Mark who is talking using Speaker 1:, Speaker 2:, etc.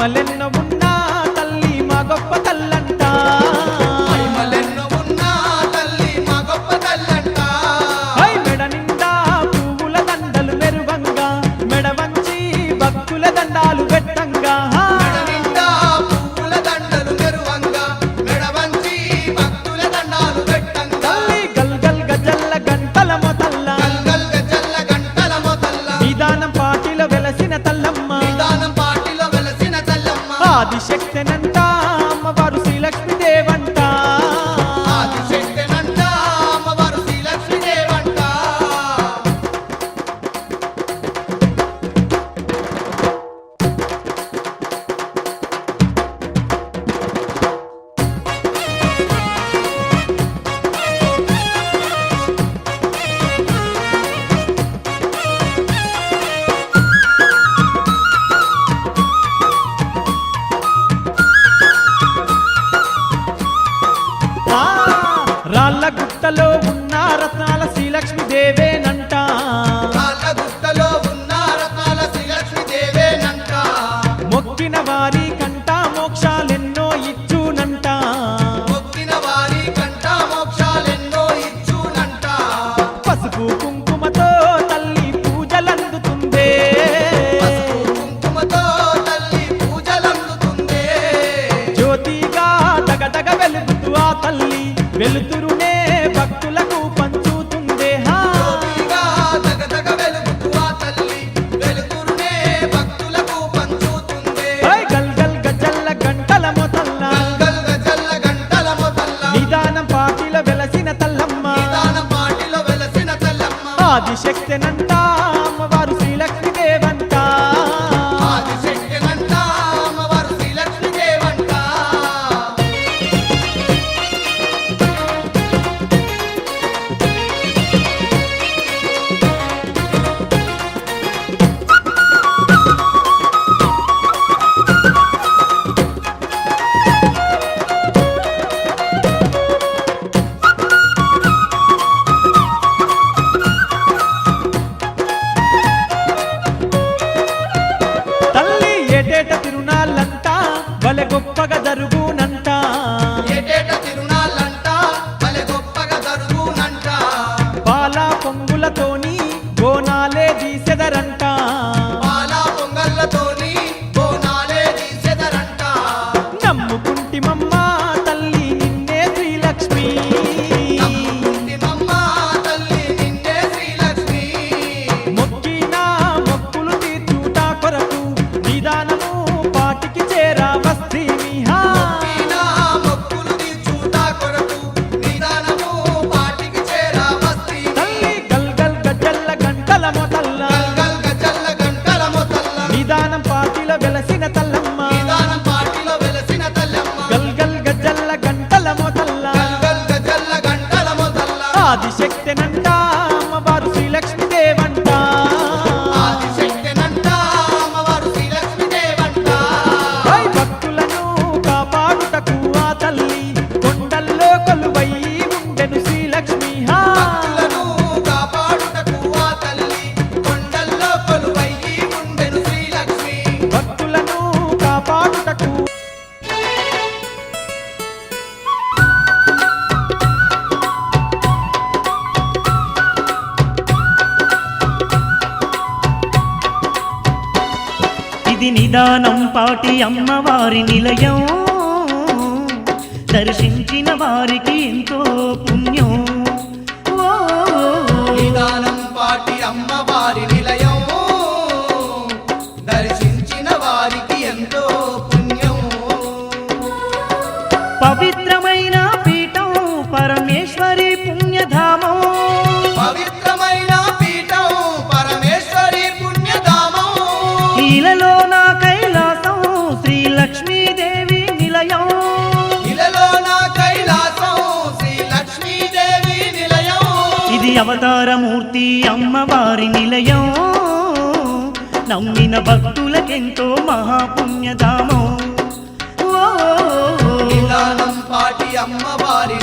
Speaker 1: కమలన
Speaker 2: ఆదిశక్తినంతా రాళ్ళ గుట్టలో ఉన్న రత్నాల శ్రీలక్ష్మి నన్ను
Speaker 1: Sextena. Let me see.
Speaker 2: నిదానం
Speaker 3: పాటి అమ్మవారి నిలయం. దర్శించిన వారికి ఎంతో పుణ్యం.
Speaker 1: నిదానం పాటి అమ్మవారి నిలయం. దర్శించిన వారికి ఎంతో పుణ్యం.
Speaker 3: పవిత్ర అవతారమూర్తి అమ్మవారి నిలయం. నమ్మిన భక్తులకెంతో మహాపుణ్యధామం.
Speaker 1: పాటి అమ్మవారి